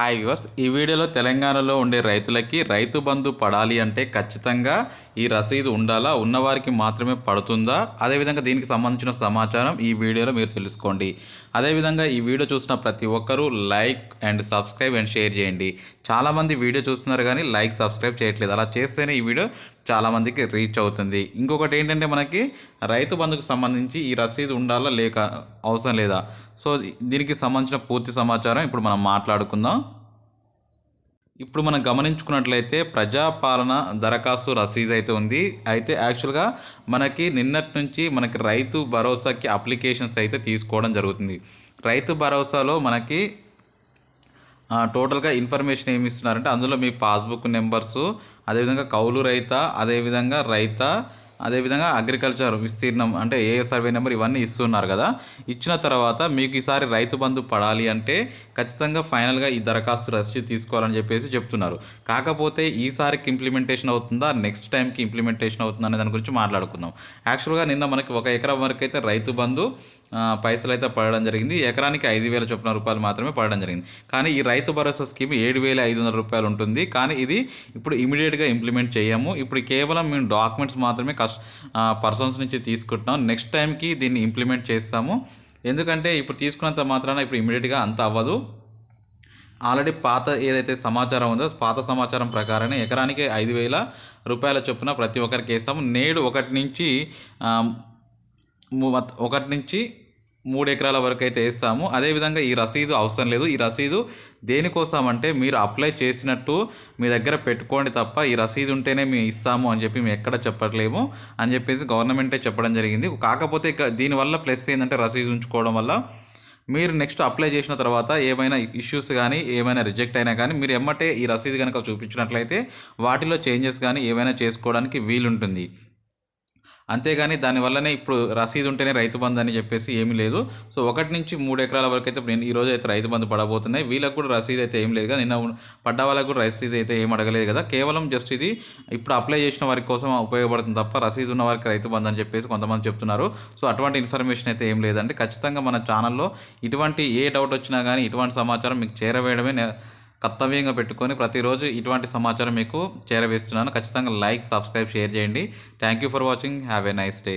Hi viewers ఈ వీడియోలో తెలంగాణలో ఉండే రైతులకి రైతు బంధు పడాలి అంటే ఖచ్చితంగా ఈ రసీదు ఉండాలా? ఉన్నవారికి మాత్రమే పడుతుందా? అదేవిధంగా దీనికి సంబంధించిన సమాచారం ఈ వీడియోలో మీరు తెలుసుకోండి. అదేవిధంగా ఈ వీడియో చూసిన ప్రతి ఒక్కరూ like and subscribe and share చేయండి. చాలామంది వీడియో చూస్తున్నారు కానీ లైక్ సబ్స్క్రైబ్ చేయట్లేదు. అలా చేస్తేనే ఈ వీడియో చాలామందికి రీచ్ అవుతుంది. ఇంకొకటి ఏంటంటే మనకి రైతు బంధుకు సంబంధించి ఈ రసీదు ఉండాలా లేక అవసరం లేదా? సో దీనికి సంబంధించిన పూర్తి సమాచారం ఇప్పుడు మనం మాట్లాడుకుందాం. ఇప్పుడు మనం గమనించుకున్నట్లయితే ప్రజాపాలన దరఖాస్తు రసీదు అయితే ఉంది. అయితే యాక్చువల్గా మనకి నిన్నటి నుంచి మనకి రైతు భరోసాకి అప్లికేషన్స్ అయితే తీసుకోవడం జరుగుతుంది. రైతు భరోసాలో మనకి టోటల్గా ఇన్ఫర్మేషన్ ఏమి ఇస్తున్నారంటే అందులో మీ పాస్బుక్ నెంబర్సు అదేవిధంగా కౌలు రైత అదేవిధంగా రైత అదేవిధంగా అగ్రికల్చర్ విస్తీర్ణం అంటే ఏ సర్వే నెంబర్ ఇవన్నీ ఇస్తున్నారు కదా. ఇచ్చిన తర్వాత మీకు ఈసారి రైతు బంధు పడాలి అంటే ఖచ్చితంగా ఫైనల్గా ఈ దరఖాస్తు రసీదు తీసుకోవాలని చెప్పేసి చెప్తున్నారు. కాకపోతే ఈసారికి ఇంప్లిమెంటేషన్ అవుతుందా నెక్స్ట్ టైంకి ఇంప్లిమెంటేషన్ అవుతుందా అనే దాని గురించి మాట్లాడుకుందాం. యాక్చువల్గా నిన్న మనకి ఒక ఎకరం వరకు అయితే రైతు బంధు పైసలు అయితే పడడం జరిగింది. ఎకరానికి ఐదు వేల చొప్పున రూపాయలు మాత్రమే పడడం జరిగింది. కానీ ఈ రైతు భరోసా స్కీమ్ ఏడు వేల ఐదు వందల రూపాయలు ఉంటుంది. కానీ ఇది ఇప్పుడు ఇమీడియట్గా ఇంప్లిమెంట్ చేయము. ఇప్పుడు కేవలం మేము డాక్యుమెంట్స్ మాత్రమే కష్ పర్సన్స్ నుంచి తీసుకుంటున్నాం. నెక్స్ట్ టైంకి దీన్ని ఇంప్లిమెంట్ చేస్తాము. ఎందుకంటే ఇప్పుడు తీసుకున్నంత మాత్రాన ఇప్పుడు ఇమీడియట్గా అంత అవ్వదు. ఆల్రెడీ పాత ఏదైతే సమాచారం ఉందో పాత సమాచారం ప్రకారమే ఎకరానికి ఐదు వేల రూపాయల చొప్పున ప్రతి ఒక్కరికి వేస్తాము. నేడు ఒకటి నుంచి ఒకటి నుంచి మూడు ఎకరాల వరకు అయితే వేస్తాము. అదేవిధంగా ఈ రసీదు అవసరం లేదు. ఈ రసీదు దేనికోసం అంటే మీరు అప్లై చేసినట్టు మీ దగ్గర పెట్టుకోండి తప్ప ఈ రసీదు ఉంటేనే మేము ఇస్తాము అని చెప్పి మేము ఎక్కడ చెప్పట్లేము అని చెప్పేసి గవర్నమెంటే చెప్పడం జరిగింది. కాకపోతే ఇక దీనివల్ల ప్లస్ ఏంటంటే రసీదు ఉంచుకోవడం వల్ల మీరు నెక్స్ట్ అప్లై చేసిన తర్వాత ఏమైనా ఇష్యూస్ కానీ ఏమైనా రిజెక్ట్ అయినా కానీ మీరు ఎమ్మటే ఈ రసీదు కనుక చూపించినట్లయితే వాటిలో చేంజెస్ కానీ ఏమైనా చేసుకోవడానికి వీలుంటుంది. అంతేగాని దానివల్లనే ఇప్పుడు రసీదు ఉంటేనే రైతు బంధు అని చెప్పేసి ఏమీ లేదు. సో ఒకటి నుంచి మూడు ఎకరాల వరకు అయితే ఇప్పుడు ఈ రోజు అయితే రైతు బంధు పడబోతున్నాయి. వీళ్ళకి కూడా రసీదు అయితే ఏం లేదు కదా. నిన్న పడ్డ వాళ్ళకు కూడా రసీదు అయితే ఏం అడగలేదు కదా. కేవలం జస్ట్ ఇది ఇప్పుడు అప్లై చేసిన వారి కోసం ఉపయోగపడుతుంది తప్ప రసీదు ఉన్న వారికి రైతు బంధు అని చెప్పేసి కొంతమంది చెప్తున్నారు. సో అటువంటి ఇన్ఫర్మేషన్ అయితే ఏం లేదండి. ఖచ్చితంగా మన ఛానల్లో ఇటువంటి ఏ డౌట్ వచ్చినా కానీ ఇటువంటి సమాచారం మీకు చేరవేయడమే కర్తవ్యంగా పెట్టుకొని ప్రతిరోజు ఇటువంటి సమాచారం మీకు చేరవేస్తున్నాను. ఖచ్చితంగా లైక్ సబ్స్క్రైబ్ షేర్ చేయండి. Thank you for watching have a nice day